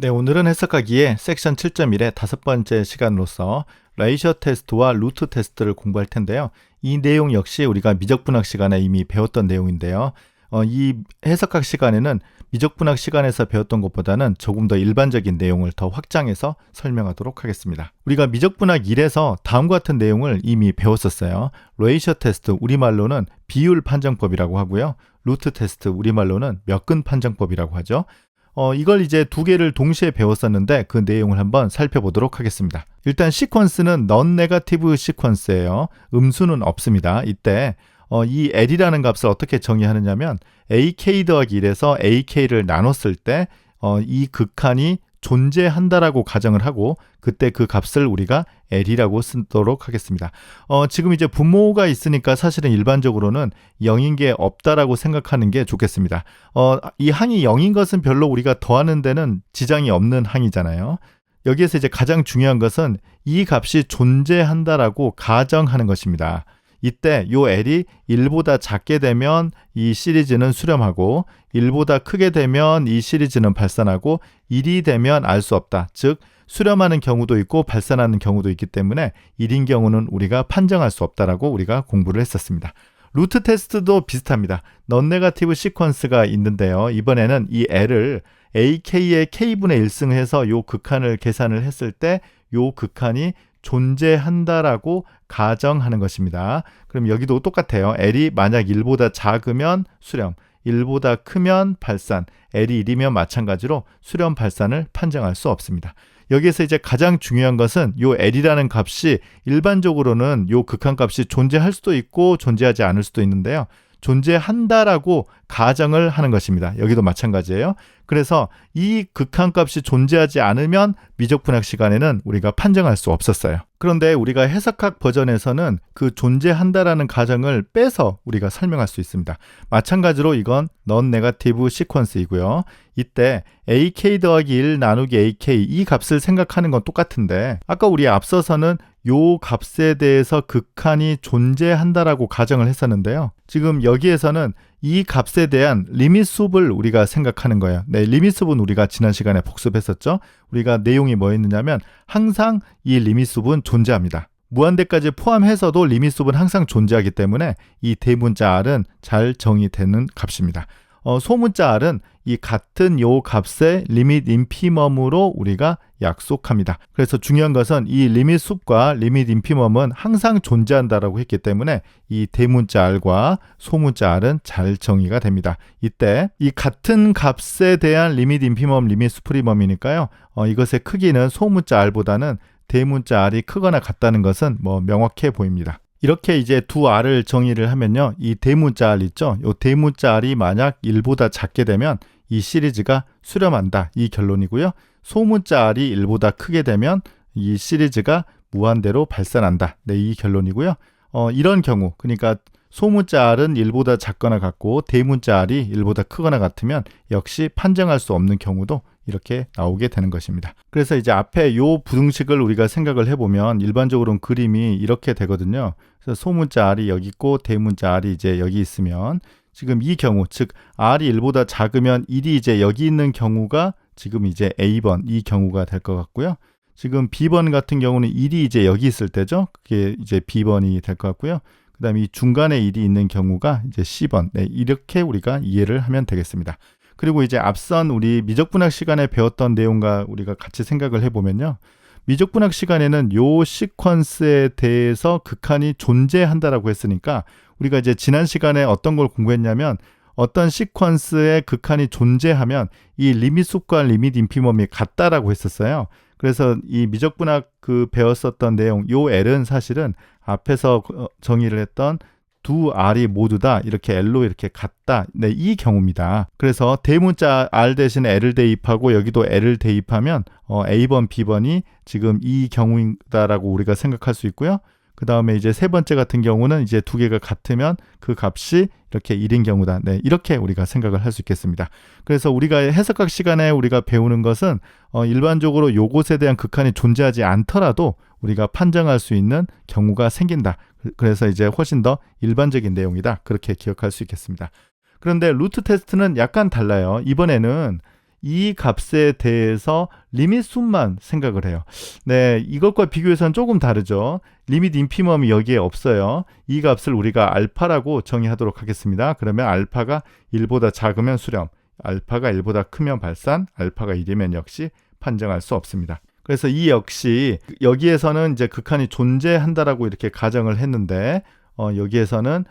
네, 오늘은 해석하기에 섹션 7.1의 다섯 번째 시간으로서 레이셔 테스트와 루트 테스트를 공부할 텐데요. 이 내용 역시 우리가 미적분학 시간에 이미 배웠던 내용인데요. 어, 이 해석학 시간에는 미적분학 시간에서 배웠던 것보다는 조금 더 일반적인 내용을 더 확장해서 설명하도록 하겠습니다. 우리가 미적분학 1에서 다음과 같은 내용을 이미 배웠었어요. 레이셔 테스트 우리말로는 비율 판정법이라고 하고요. 루트 테스트 우리말로는 몇근 판정법이라고 하죠. 어, 이걸 이제 두 개를 동시에 배웠었는데 그 내용을 한번 살펴보도록 하겠습니다. 일단 시퀀스는 넌 네가티브 시퀀스예요. 음수는 없습니다. 이때 어, 이 L이라는 값을 어떻게 정의하느냐면 AK 더하기 1에서 AK를 나눴을 때 어, 이 극한이 존재한다라고 가정을 하고 그때 그 값을 우리가 L이라고 쓰도록 하겠습니다. 어, 지금 이제 분모가 있으니까 사실은 일반적으로는 0인 게 없다라고 생각하는 게 좋겠습니다. 어, 이 항이 0인 것은 별로 우리가 더하는 데는 지장이 없는 항이잖아요. 여기에서 이제 가장 중요한 것은 이 값이 존재한다라고 가정하는 것입니다. 이때 요 L이 1보다 작게 되면 이 시리즈는 수렴하고 1보다 크게 되면 이 시리즈는 발산하고 1이 되면 알 수 없다. 즉 수렴하는 경우도 있고 발산하는 경우도 있기 때문에 1인 경우는 우리가 판정할 수 없다라고 우리가 공부를 했었습니다. 루트 테스트도 비슷합니다. 넌 네가티브 시퀀스가 있는데요. 이번에는 이 L을 AK의 K분의 1승 해서 요 극한을 계산을 했을 때 요 극한이 존재한다라고 가정하는 것입니다. 그럼 여기도 똑같아요. L이 만약 1보다 작으면 수렴, 1보다 크면 발산, L이 1이면 마찬가지로 수렴 발산을 판정할 수 없습니다. 여기에서 이제 가장 중요한 것은 요 L이라는 값이 일반적으로는 요 극한값이 존재할 수도 있고 존재하지 않을 수도 있는데요. 존재한다라고 가정을 하는 것입니다. 여기도 마찬가지예요. 그래서 이 극한값이 존재하지 않으면 미적분학 시간에는 우리가 판정할 수 없었어요. 그런데 우리가 해석학 버전에서는 그 존재한다라는 가정을 빼서 우리가 설명할 수 있습니다. 마찬가지로 이건 넌 네가티브 시퀀스이고요. 이때 AK 더하기 1 나누기 AK 이 값을 생각하는 건 똑같은데 아까 우리 앞서서는 요 값에 대해서 극한이 존재한다라고 가정을 했었는데요. 지금 여기에서는 이 값에 대한 리밋숲을 우리가 생각하는 거예요. 네, 리밋숲은 우리가 지난 시간에 복습했었죠. 우리가 내용이 뭐였느냐면 항상 이 리밋숲은 존재합니다. 무한대까지 포함해서도 리밋숲은 항상 존재하기 때문에 이 대문자 R은 잘 정의되는 값입니다. 어, 소문자 R은 이 같은 요 값의 리밋 인피멈으로 우리가 약속합니다. 그래서 중요한 것은 이 리밋 숲과 리밋 인피멈은 항상 존재한다라고 했기 때문에 이 대문자 R과 소문자 R은 잘 정의가 됩니다. 이때 이 같은 값에 대한 리밋 인피멈, 리밋 수프리멈이니까요. 어, 이것의 크기는 소문자 R보다는 대문자 R이 크거나 같다는 것은 뭐 명확해 보입니다. 이렇게 이제 두 R을 정의를 하면요. 이 대문자 R 있죠? 이 대문자 R이 만약 1보다 작게 되면 이 시리즈가 수렴한다. 이 결론이고요. 소문자 R이 1보다 크게 되면 이 시리즈가 무한대로 발산한다. 네, 이 결론이고요. 어, 이런 경우, 그러니까 소문자 R은 1보다 작거나 같고 대문자 R이 1보다 크거나 같으면 역시 판정할 수 없는 경우도 이렇게 나오게 되는 것입니다. 그래서 이제 앞에 요 부등식을 우리가 생각을 해보면 일반적으로는 그림이 이렇게 되거든요. 그래서 소문자 R이 여기 있고 대문자 R이 이제 여기 있으면 지금 이 경우 즉 R이 1보다 작으면 1이 이제 여기 있는 경우가 지금 이제 A번 이 경우가 될 것 같고요. 지금 B번 같은 경우는 1이 이제 여기 있을 때죠. 그게 이제 B번이 될 것 같고요. 그 다음에 이 중간에 1이 있는 경우가 이제 C번. 네, 이렇게 우리가 이해를 하면 되겠습니다. 그리고 이제 앞선 우리 미적분학 시간에 배웠던 내용과 우리가 같이 생각을 해보면요. 미적분학 시간에는 요 시퀀스에 대해서 극한이 존재한다라고 했으니까 우리가 이제 지난 시간에 어떤 걸 공부했냐면 어떤 시퀀스의 극한이 존재하면 이 리밋 속과 리밋 인피멈이 같다라고 했었어요. 그래서 이 미적분학 그 배웠었던 내용 요 L은 사실은 앞에서 어, 정의를 했던 두 R이 모두 다 이렇게 L로 이렇게 같다. 네, 이 경우입니다. 그래서 대문자 R 대신에 L을 대입하고 여기도 L을 대입하면 어, A번, B번이 지금 이 경우다라고 우리가 생각할 수 있고요. 그 다음에 이제 세 번째 같은 경우는 이제 두 개가 같으면 그 값이 이렇게 1인 경우다. 네, 이렇게 우리가 생각을 할 수 있겠습니다. 그래서 우리가 해석학 시간에 우리가 배우는 것은 어, 일반적으로 요것에 대한 극한이 존재하지 않더라도 우리가 판정할 수 있는 경우가 생긴다. 그래서 이제 훨씬 더 일반적인 내용이다. 그렇게 기억할 수 있겠습니다. 그런데 루트 테스트는 약간 달라요. 이번에는 이 값에 대해서 리밋 수만 생각을 해요. 네, 이것과 비교해서는 조금 다르죠. 리밋 인피멈이 여기에 없어요. 이 값을 우리가 알파라고 정의하도록 하겠습니다. 그러면 알파가 1보다 작으면 수렴, 알파가 1보다 크면 발산, 알파가 1이면 역시 판정할 수 없습니다. 그래서 이 역시 여기에서는 이제 극한이 존재한다라고 이렇게 가정을 했는데 어, 여기에서는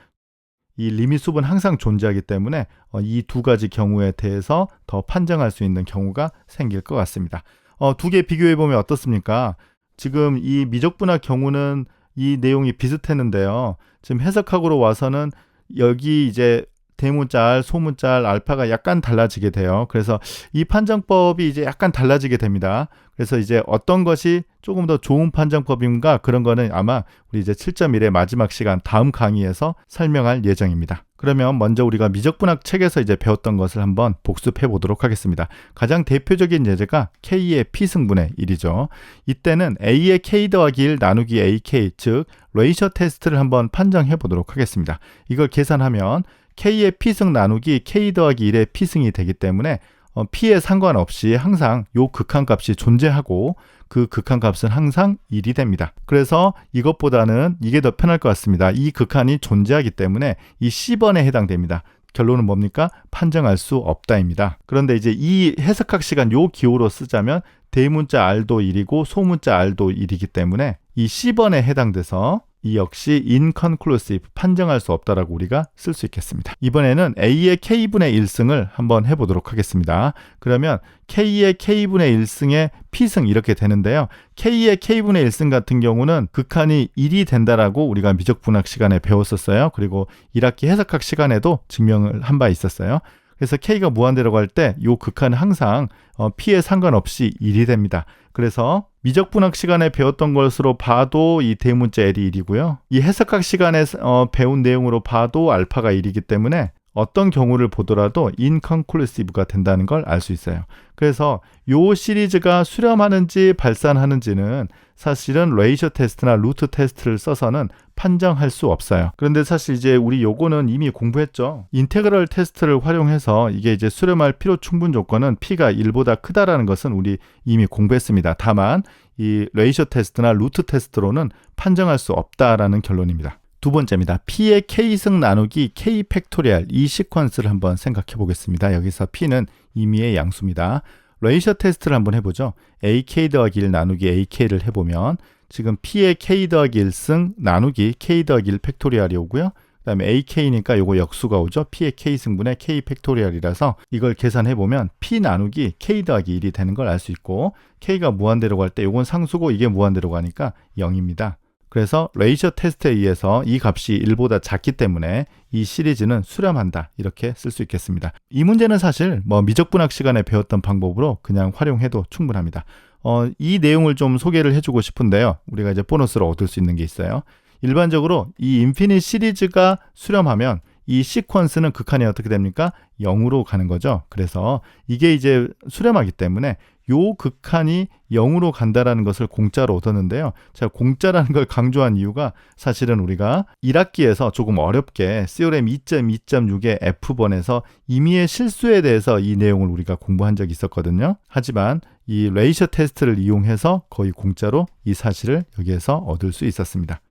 이 리밋 숲은 항상 존재하기 때문에 어, 이두 가지 경우에 대해서 더 판정할 수 있는 경우가 생길 것 같습니다. 어, 두 개 비교해 보면 어떻습니까? 지금 이 미적분학 경우는 이 내용이 비슷했는데요. 지금 해석학으로 와서는 여기 이제 대문자, 소문자, 알파가 약간 달라지게 돼요. 그래서 이 판정법이 이제 약간 달라지게 됩니다. 그래서 이제 어떤 것이 조금 더 좋은 판정법인가 그런 거는 아마 우리 이제 7.1의 마지막 시간 다음 강의에서 설명할 예정입니다. 그러면 먼저 우리가 미적분학 책에서 이제 배웠던 것을 한번 복습해 보도록 하겠습니다. 가장 대표적인 예제가 K의 P승분의 1이죠. 이때는 A의 K 더하기 1 나누기 AK 즉 레이셔 테스트를 한번 판정해 보도록 하겠습니다. 이걸 계산하면 K의 P승 나누기 K 더하기 1의 P승이 되기 때문에 어, P에 상관없이 항상 요 극한값이 존재하고 그 극한값은 항상 1이 됩니다. 그래서 이것보다는 이게 더 편할 것 같습니다. 이 극한이 존재하기 때문에 이 C번에 해당됩니다. 결론은 뭡니까? 판정할 수 없다입니다. 그런데 이제 이 해석학 시간 요 기호로 쓰자면 대문자 R도 1이고 소문자 R도 1이기 때문에 이 C번에 해당돼서 이 역시 inconclusive 판정할 수 없다라고 우리가 쓸 수 있겠습니다. 이번에는 a의 k분의 1승을 한번 해보도록 하겠습니다. 그러면 k의 k분의 1승의 p승 이렇게 되는데요. k의 k분의 1승 같은 경우는 극한이 1이 된다라고 우리가 미적분학 시간에 배웠었어요. 그리고 1학기 해석학 시간에도 증명을 한 바 있었어요. 그래서 k가 무한대라고 할 때 이 극한은 항상 어, p에 상관없이 1이 됩니다. 그래서 미적분학 시간에 배웠던 것으로 봐도 이 대문자 L이 1이고요. 이 해석학 시간에 어, 배운 내용으로 봐도 알파가 1이기 때문에 어떤 경우를 보더라도 inconclusive가 된다는 걸 알 수 있어요. 그래서 요 시리즈가 수렴하는지 발산하는지는 사실은 레이셔 테스트나 루트 테스트를 써서는 판정할 수 없어요. 그런데 사실 이제 우리 요거는 이미 공부했죠. 인테그럴 테스트를 활용해서 이게 이제 수렴할 필요 충분 조건은 p가 1보다 크다라는 것은 우리 이미 공부했습니다. 다만 이 레이셔 테스트나 루트 테스트로는 판정할 수 없다라는 결론입니다. 두 번째입니다. P의 K승 나누기 K 팩토리얼 이 시퀀스를 한번 생각해 보겠습니다. 여기서 P는 임의의 양수입니다. 레이셔 테스트를 한번 해보죠. AK 더하기 1 나누기 AK를 해보면 지금 P의 K 더하기 1승 나누기 K 더하기 1 팩토리얼이 오고요. 그 다음에 AK니까 요거 역수가 오죠. P의 K승분의 K 팩토리얼이라서 이걸 계산해 보면 P 나누기 K 더하기 1이 되는 걸 알 수 있고 K가 무한대로 갈 때 요건 상수고 이게 무한대로 가니까 0입니다. 그래서 레이셔 테스트에 의해서 이 값이 1보다 작기 때문에 이 시리즈는 수렴한다 이렇게 쓸 수 있겠습니다. 이 문제는 사실 뭐 미적분학 시간에 배웠던 방법으로 그냥 활용해도 충분합니다. 어, 이 내용을 좀 소개를 해주고 싶은데요. 우리가 이제 보너스로 얻을 수 있는 게 있어요. 일반적으로 이 인피니트 시리즈가 수렴하면 이 시퀀스는 극한이 어떻게 됩니까? 0으로 가는 거죠. 그래서 이게 이제 수렴하기 때문에 요 극한이 0으로 간다라는 것을 공짜로 얻었는데요. 제가 공짜라는 걸 강조한 이유가 사실은 우리가 1학기에서 조금 어렵게 CORM 2.2.6의 F번에서 임의의 실수에 대해서 이 내용을 우리가 공부한 적이 있었거든요. 하지만 이 레이셔 테스트를 이용해서 거의 공짜로 이 사실을 여기에서 얻을 수 있었습니다.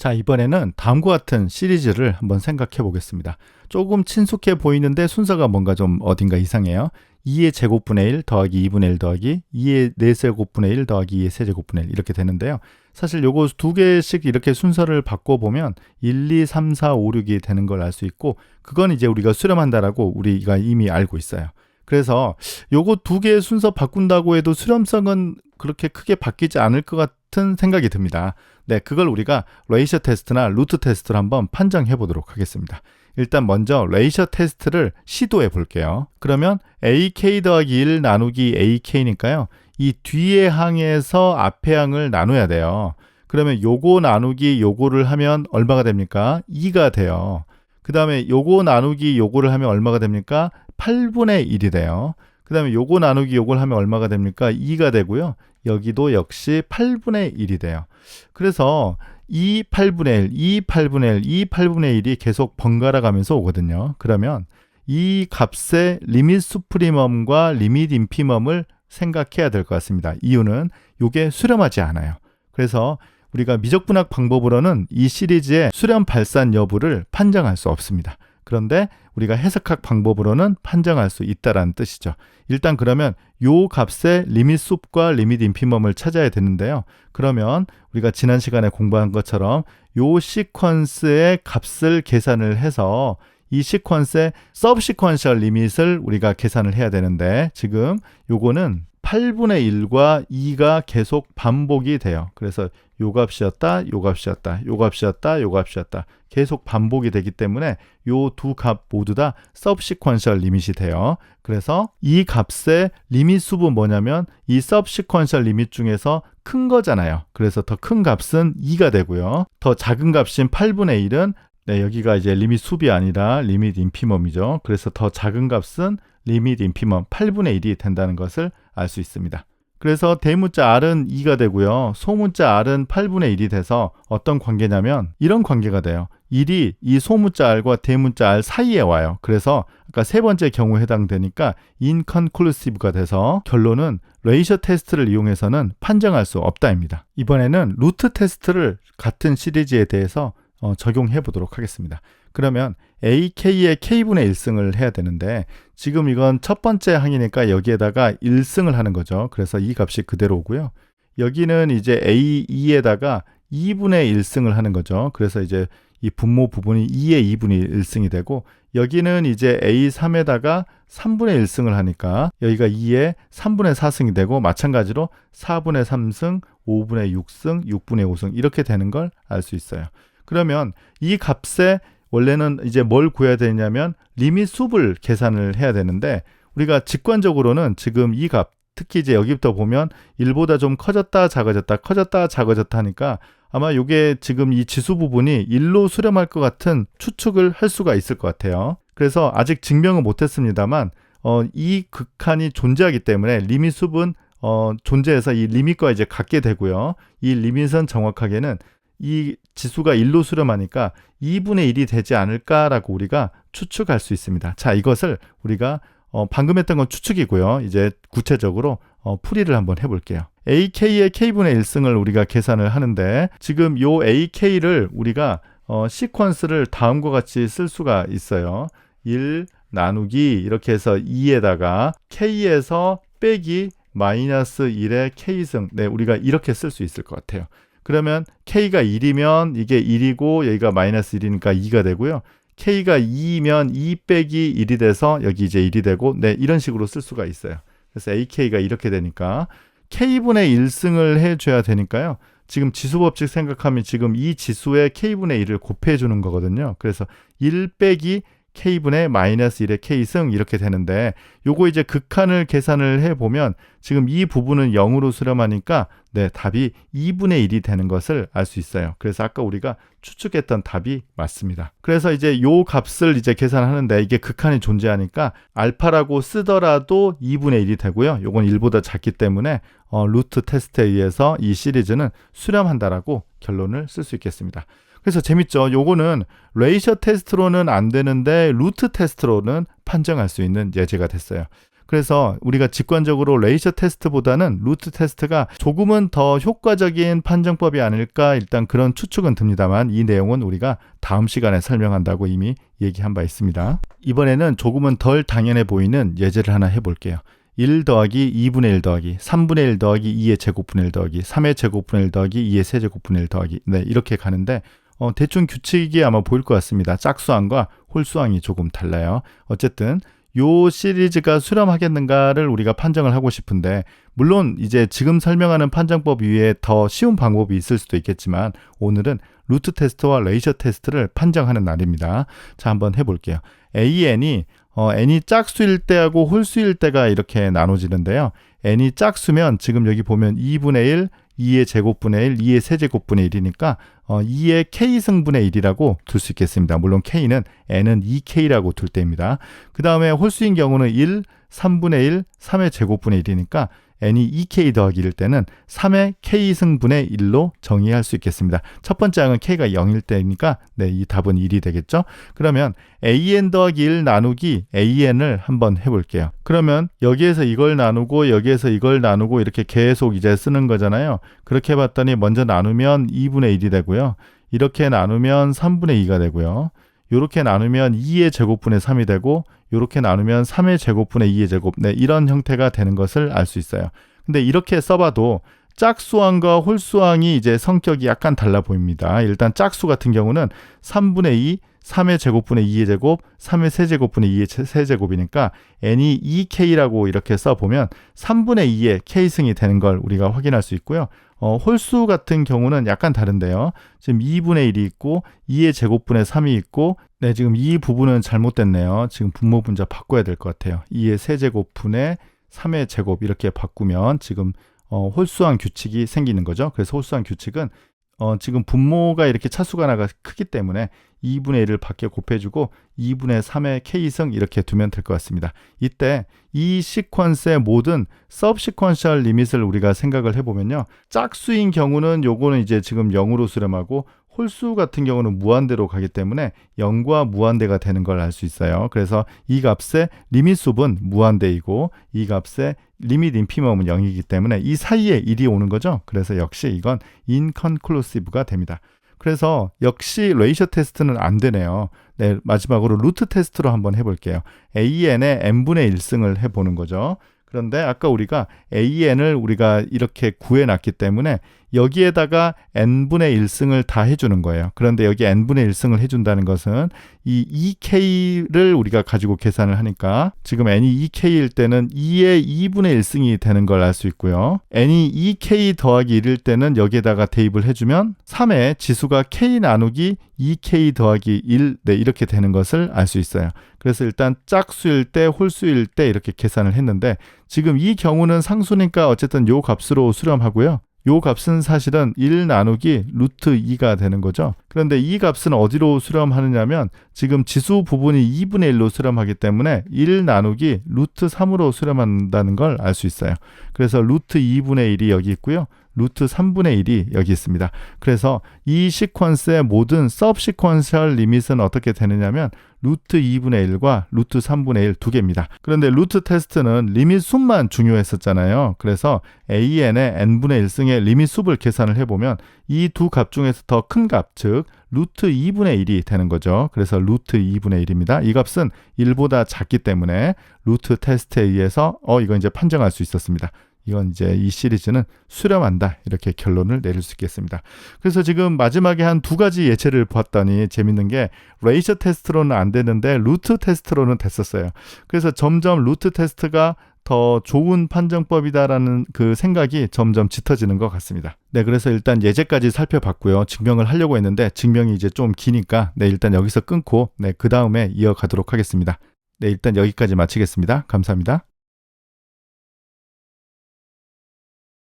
자, 이번에는 다음과 같은 시리즈를 한번 생각해 보겠습니다. 조금 친숙해 보이는데 순서가 뭔가 좀 어딘가 이상해요. 2의 제곱분의 1 더하기 2분의 1 더하기 2의 4제곱분의 1 더하기 2의 세제곱분의 1 이렇게 되는데요. 사실 요거 두 개씩 이렇게 순서를 바꿔보면 1, 2, 3, 4, 5, 6이 되는 걸 알 수 있고 그건 이제 우리가 수렴한다라고 우리가 이미 알고 있어요. 그래서 요거 두 개의 순서 바꾼다고 해도 수렴성은 그렇게 크게 바뀌지 않을 것 같은 생각이 듭니다. 네, 그걸 우리가 레이셔 테스트나 루트 테스트를 한번 판정해 보도록 하겠습니다. 일단 먼저 레이셔 테스트를 시도해 볼게요. 그러면 AK 더하기 1 나누기 AK니까요. 이 뒤에 항에서 앞에 항을 나눠야 돼요. 그러면 요거 나누기 요거를 하면 얼마가 됩니까? 2가 돼요. 그 다음에 요거 나누기 요거를 하면 얼마가 됩니까? 8분의 1이 돼요. 그 다음에 요거 나누기 요걸 하면 얼마가 됩니까? 2가 되고요. 여기도 역시 8분의 1이 돼요. 그래서 2 8분의 1, 2 8분의 1, 2 8분의 1이 계속 번갈아 가면서 오거든요. 그러면 이 값의 리밋 수프리멈과 리밋 인피멈을 생각해야 될 것 같습니다. 이유는 이게 수렴하지 않아요. 그래서 우리가 미적분학 방법으로는 이 시리즈의 수렴 발산 여부를 판정할 수 없습니다. 그런데 우리가 해석학 방법으로는 판정할 수 있다라는 뜻이죠. 일단 그러면 요 값의 리밋 숲과 리밋 인피멈을 찾아야 되는데요. 그러면 우리가 지난 시간에 공부한 것처럼 요 시퀀스의 값을 계산을 해서 이 시퀀스의 서브시퀀셜 리밋을 우리가 계산을 해야 되는데 지금 요거는 8분의 1과 2가 계속 반복이 돼요. 그래서 요 값이었다, 요 값이었다, 요 값이었다, 요 값이었다. 계속 반복이 되기 때문에 요 두 값 모두 다 subsequential 리밋이 돼요. 그래서 이 값의 리밋 수분 뭐냐면 이 subsequential 리밋 중에서 큰 거잖아요. 그래서 더 큰 값은 2가 되고요. 더 작은 값인 8분의 1은 네, 여기가 이제 리밋 수비 아니라 리밋 인피멈이죠. 그래서 더 작은 값은 리밋 인피멈 8분의 1이 된다는 것을 알 수 있습니다. 그래서 대문자 R은 2가 되고요. 소문자 R은 8분의 1이 돼서 어떤 관계냐면 이런 관계가 돼요. 1이 이 소문자 R과 대문자 R 사이에 와요. 그래서 아까 세 번째 경우에 해당되니까 inconclusive가 돼서 결론은 레이셔 테스트를 이용해서는 판정할 수 없다입니다. 이번에는 루트 테스트를 같은 시리즈에 대해서 어, 적용해 보도록 하겠습니다. 그러면 AK의 K분의 1승을 해야 되는데 지금 이건 첫 번째 항이니까 여기에다가 1승을 하는 거죠. 그래서 이 값이 그대로 오고요. 여기는 이제 A2에다가 2분의 1승을 하는 거죠. 그래서 이제 이 분모 부분이 2의 2분의 1승이 되고 여기는 이제 A3에다가 3분의 1승을 하니까 여기가 2의 3분의 4승이 되고 마찬가지로 4분의 3승, 5분의 6승, 6분의 5승 이렇게 되는 걸 알 수 있어요. 그러면 이 값에 원래는 이제 뭘 구해야 되냐면 리밋 숲을 계산을 해야 되는데 우리가 직관적으로는 지금 이 값, 특히 이제 여기부터 보면 1보다 좀 커졌다 작아졌다 커졌다 작아졌다 하니까 아마 이게 지금 이 지수 부분이 1로 수렴할 것 같은 추측을 할 수가 있을 것 같아요. 그래서 아직 증명은 못했습니다만 어, 이 극한이 존재하기 때문에 리밋 숲은 어, 존재해서 이 리밋과 이제 같게 되고요. 이 리밋은 정확하게는 이 지수가 1로 수렴하니까 2분의 1이 되지 않을까라고 우리가 추측할 수 있습니다. 자, 이것을 우리가 어, 방금 했던 건 추측이고요. 이제 구체적으로 어, 풀이를 한번 해볼게요. AK의 K분의 1승을 우리가 계산을 하는데 지금 요 AK를 우리가 어, 시퀀스를 다음과 같이 쓸 수가 있어요. 1 나누기 이렇게 해서 2에다가 K에서 빼기 마이너스 1의 K승. 네, 우리가 이렇게 쓸 수 있을 것 같아요. 그러면 k가 1이면 이게 1이고 여기가 마이너스 1이니까 2가 되고요. k가 2면 2 빼기 1이 돼서 여기 이제 1이 되고 네 이런 식으로 쓸 수가 있어요. 그래서 ak가 이렇게 되니까 k분의 1승을 해줘야 되니까요. 지금 지수 법칙 생각하면 지금 이 지수에 k분의 1을 곱해 주는 거거든요. 그래서 1 빼기 k분의 마이너스 1의 k승 이렇게 되는데 요거 이제 극한을 계산을 해 보면 지금 이 부분은 0으로 수렴하니까 네 답이 2분의 1이 되는 것을 알 수 있어요. 그래서 아까 우리가 추측했던 답이 맞습니다. 그래서 이제 요 값을 이제 계산하는데 이게 극한이 존재하니까 알파라고 쓰더라도 2분의 1이 되고요. 요건 1보다 작기 때문에 어, 루트 테스트에 의해서 이 시리즈는 수렴한다라고 결론을 쓸 수 있겠습니다. 그래서 재밌죠. 요거는 레이셔 테스트로는 안 되는데 루트 테스트로는 판정할 수 있는 예제가 됐어요. 그래서 우리가 직관적으로 레이셔 테스트보다는 루트 테스트가 조금은 더 효과적인 판정법이 아닐까 일단 그런 추측은 듭니다만 이 내용은 우리가 다음 시간에 설명한다고 이미 얘기한 바 있습니다. 이번에는 조금은 덜 당연해 보이는 예제를 하나 해볼게요. 1 더하기 2분의 1 더하기 3분의 1 더하기 2의 제곱분의 1 더하기 3의 제곱분의 1 더하기 2의 세제곱분의 1 더하기 네 이렇게 가는데 어, 대충 규칙이 아마 보일 것 같습니다. 짝수항과 홀수항이 조금 달라요. 어쨌든 요 시리즈가 수렴하겠는가를 우리가 판정을 하고 싶은데 물론 이제 지금 설명하는 판정법 위에 더 쉬운 방법이 있을 수도 있겠지만 오늘은 루트 테스트와 레이저 테스트를 판정하는 날입니다. 자 한번 해볼게요. AN이 어, n이 짝수일 때하고 홀수일 때가 이렇게 나눠지는데요. n이 짝수면 지금 여기 보면 2분의 1, 2의 제곱분의 1, 2의 세제곱분의 1이니까 어, 2의 k승분의 1이라고 둘 수 있겠습니다. 물론 k는 n은 2k라고 둘 때입니다. 그 다음에 홀수인 경우는 1, 3분의 1, 3의 제곱분의 1이니까 n이 2k 더하기 1일 때는 3의 k 승분의 1로 정의할 수 있겠습니다. 첫 번째 항은 k가 0일 때니까 네, 이 답은 1이 되겠죠. 그러면 an 더하기 1 나누기 an을 한번 해볼게요. 그러면 여기에서 이걸 나누고 여기에서 이걸 나누고 이렇게 계속 이제 쓰는 거잖아요. 그렇게 봤더니 먼저 나누면 2분의 1이 되고요. 이렇게 나누면 3분의 2가 되고요. 이렇게 나누면 2의 제곱분의 3이 되고 이렇게 나누면 3의 제곱분의 2의 제곱 네, 이런 형태가 되는 것을 알 수 있어요. 근데 이렇게 써봐도 짝수항과 홀수항이 이제 성격이 약간 달라 보입니다. 일단 짝수 같은 경우는 3분의 2, 3의 제곱분의 2의 제곱, 3의 세제곱분의 2의 세제곱이니까 n이 2k라고 이렇게 써보면 3분의 2의 k승이 되는 걸 우리가 확인할 수 있고요. 어, 홀수 같은 경우는 약간 다른데요. 지금 2분의 1이 있고 2의 제곱분의 3이 있고 네, 지금 이 부분은 잘못됐네요. 지금 분모 분자 바꿔야 될 것 같아요. 2의 세제곱분의 3의 제곱 이렇게 바꾸면 지금 어, 홀수한 규칙이 생기는 거죠. 그래서 홀수한 규칙은 어, 지금 분모가 이렇게 차수가 나가 크기 때문에 2분의 1을 밖에 곱해주고 2분의 3의 k승 이렇게 두면 될 것 같습니다. 이때 이 시퀀스의 모든 서브시퀀셜 리밋을 우리가 생각을 해보면요. 짝수인 경우는 요거는 이제 지금 0으로 수렴하고 홀수 같은 경우는 무한대로 가기 때문에 0과 무한대가 되는 걸 알 수 있어요. 그래서 이 값의 리밋 숲은 무한대이고 이 값의 리밋 인피멈은 0이기 때문에 이 사이에 1이 오는 거죠. 그래서 역시 이건 인컨클루시브가 됩니다. 그래서 역시 레이셔 테스트는 안 되네요. 네, 마지막으로 루트 테스트로 한번 해볼게요. AN의 n분의 1승을 해보는 거죠. 그런데 아까 우리가 AN을 우리가 이렇게 구해놨기 때문에 여기에다가 n분의 1승을 다 해주는 거예요. 그런데 여기 n분의 1승을 해준다는 것은 이 2k를 우리가 가지고 계산을 하니까 지금 n이 2k일 때는 2의 2분의 1승이 되는 걸 알 수 있고요. n이 2k 더하기 1일 때는 여기에다가 대입을 해주면 3의 지수가 k 나누기 2k 더하기 1 네, 이렇게 되는 것을 알 수 있어요. 그래서 일단 짝수일 때 홀수일 때 이렇게 계산을 했는데 지금 이 경우는 상수니까 어쨌든 요 값으로 수렴하고요. 요 값은 사실은 1 나누기 루트 2가 되는 거죠. 그런데 이 값은 어디로 수렴하느냐면 지금 지수 부분이 2분의 1로 수렴하기 때문에 1 나누기 루트 3으로 수렴한다는 걸 알 수 있어요. 그래서 루트 2분의 1이 여기 있고요. 루트 3분의 1이 여기 있습니다. 그래서 이 시퀀스의 모든 서브 시퀀셜 리밋은 어떻게 되느냐면 루트 2분의 1과 루트 3분의 1 두 개입니다. 그런데 루트 테스트는 리밋 숲만 중요했었잖아요. 그래서 AN의 n분의 1승의 리밋 숲을 계산을 해보면 이 두 값 중에서 더 큰 값, 즉 루트 2분의 1이 되는 거죠. 그래서 루트 2분의 1입니다. 이 값은 1보다 작기 때문에 루트 테스트에 의해서 어 이거 이제 판정할 수 있었습니다. 이건 이제 이 시리즈는 수렴한다 이렇게 결론을 내릴 수 있겠습니다. 그래서 지금 마지막에 한 두 가지 예체를 보았더니 재밌는 게 레이셔 테스트로는 안 되는데 루트 테스트로는 됐었어요. 그래서 점점 루트 테스트가 더 좋은 판정법이다라는 그 생각이 점점 짙어지는 것 같습니다. 네, 그래서 일단 예제까지 살펴봤고요. 증명을 하려고 했는데 증명이 이제 좀 기니까 네, 일단 여기서 끊고 네, 그 다음에 이어가도록 하겠습니다. 네, 일단 여기까지 마치겠습니다. 감사합니다.